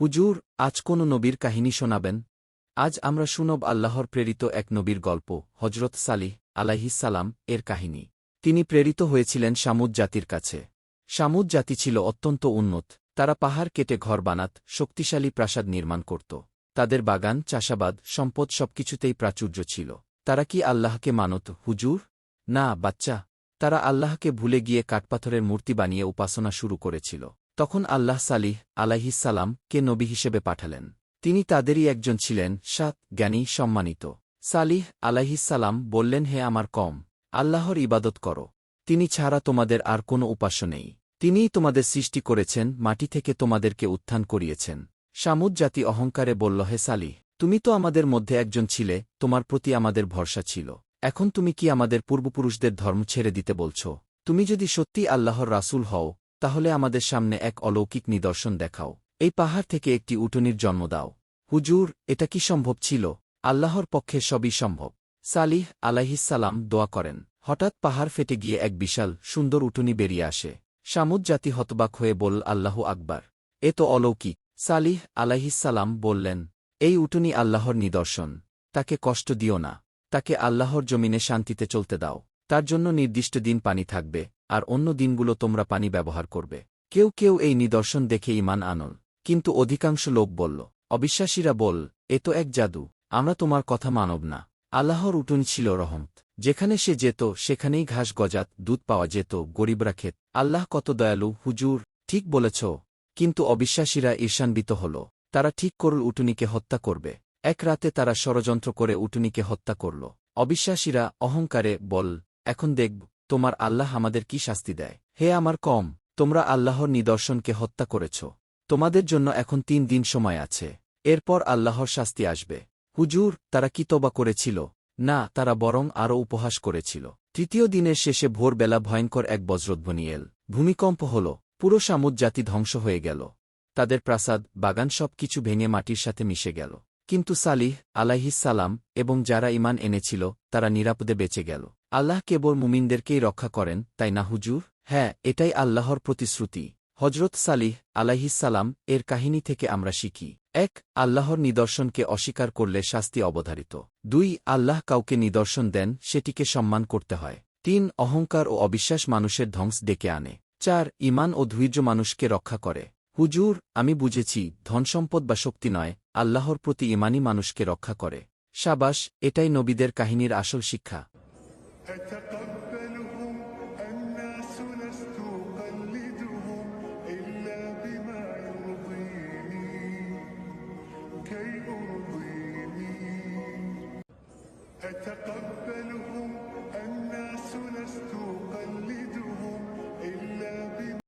হুজুর, আজ কোন নবীর কাহিনী শোনাবেন? আজ আমরা শুনব আল্লাহর প্রেরিত এক নবীর গল্প হজরত সালিহ আলাইহিসালাম এর কাহিনী। তিনি প্রেরিত হয়েছিলেন সামুদ জাতির কাছে। সামুদ জাতি ছিল অত্যন্ত উন্নত। তারা পাহাড় কেটে ঘর বানাত, শক্তিশালী প্রাসাদ নির্মাণ করত। তাদের বাগান, চাষাবাদ, সম্পদ সবকিছুতেই প্রাচুর্য ছিল। তারা কি আল্লাহকে মানত, হুজুর? না, বাচ্চা। তারা আল্লাহকে ভুলে গিয়ে কাঠপাথরের মূর্তি বানিয়ে উপাসনা শুরু করেছিল। তখন আল্লাহ সালিহ আলাইহিসালাম কে নবী হিসেবে পাঠালেন। তিনি তাদেরই একজন ছিলেন সাত জ্ঞানী, সম্মানিত। সালিহ আলাইহিসালাম বললেন, হে আমার কম, আল্লাহর ইবাদত করো। তিনি ছাড়া তোমাদের আর কোনো উপাস্য নেই। তিনিই তোমাদের সৃষ্টি করেছেন, মাটি থেকে তোমাদেরকে উত্থান করিয়েছেন। সামুদ জাতি অহংকারে বলল, হে সালিহ, তুমি তো আমাদের মধ্যে একজন ছিলে, তোমার প্রতি আমাদের ভরসা ছিল। এখন তুমি কি আমাদের পূর্বপুরুষদের ধর্ম ছেড়ে দিতে বলছ? তুমি যদি সত্যি আল্লাহর রাসূল হও তাহলে আমাদের সামনে এক অলৌকিক নিদর্শন দেখাও। এই পাহাড় থেকে একটি উটনির জন্ম দাও। হুজুর, এটা কি সম্ভব ছিল? আল্লাহর পক্ষে সবই সম্ভব। সালিহ আলাইহিসালাম দোয়া করেন। হঠাৎ পাহাড় ফেটে গিয়ে এক বিশাল, সুন্দর উটনি বেরিয়ে আসে। সামুদ জাতি হতবাক হয়ে বল আল্লাহ আকবার। এ তো অলৌকিক। সালিহ আলাইহিসালাম বললেন, এই উটনি আল্লাহর নিদর্শন। তাকে কষ্ট দিও না। তাকে আল্লাহর জমিনে শান্তিতে চলতে দাও। তার জন্য নির্দিষ্ট দিন পানি থাকবে। আর অন্য দিনগুলো তোমরা পানি ব্যবহার করবে। কেউ কেউ এই নিদর্শন দেখে ইমান আনল, কিন্তু অধিকাংশ লোক বলল, অবিশ্বাসীরা বল, এ তো এক জাদু, আমরা তোমার কথা মানব না। আল্লাহর উটুন ছিল রহমত। যেখানে সে যেত, সেখানেই ঘাস, গজাত, দুধ পাওয়া যেত, গরিবরা খেত। আল্লাহ কত দয়ালু, হুজুর, ঠিক বলেছ। কিন্তু অবিশ্বাসীরা ঈর্ষান্বিত হল, তারা ঠিক করল উটুনিকে হত্যা করবে। এক রাতে তারা ষড়যন্ত্র করে উটুনিকে হত্যা করল। অবিশ্বাসীরা অহংকারে বল, এখন দেখব তোমার আল্লাহ আমাদের কি শাস্তি দেয়? হে আমার কম, তোমরা আল্লাহর নিদর্শনকে হত্যা করেছ। তোমাদের জন্য এখন তিন দিন সময় আছে। এরপর আল্লাহর শাস্তি আসবে। হুজুর, তারা কি তবা করেছিল? না, তারা বরং আরও উপহাস করেছিল। তৃতীয় দিনের শেষে ভোরবেলা ভয়ঙ্কর এক বজ্রধ্বনি এল। ভূমিকম্প হল। পুরো সামুদ জাতি ধ্বংস হয়ে গেল। তাদের প্রাসাদ, বাগান সব কিছু ভেঙে মাটির সাথে মিশে গেল। কিন্তু সালিহ আলাইহিসালাম এবং যারা ইমান এনেছিল, তারা নিরাপদে বেঁচে গেল। আল্লাহ কেবল মুমিনদেরকেই রক্ষা করেন, তাই না, হুজুর? হ্যাঁ এটাই আল্লাহর প্রতিশ্রুতি। হজরত সালিহ আলাইহিসালাম এর কাহিনী থেকে আমরা শিখি। এক, আল্লাহর নিদর্শনকে অস্বীকার করলে শাস্তি অবধারিত। দুই, আল্লাহ কাউকে নিদর্শন দেন, সেটিকে সম্মান করতে হয়। তিন, অহংকার ও অবিশ্বাস মানুষের ধ্বংস ডেকে আনে। চার ইমান ও ধৈর্য মানুষকে রক্ষা করে। হুজুর, আমি বুঝেছি ধনসম্পদ বা শক্তি নয়, আল্লাহর প্রতি ইমানই মানুষকে রক্ষা করে। সাবাস, এটাই নবীদের কাহিনীর আসল শিক্ষা। أتقبلهم الناس لست أقلدهم إلا بما يرضيني؟ كي أرضيني. أتقبل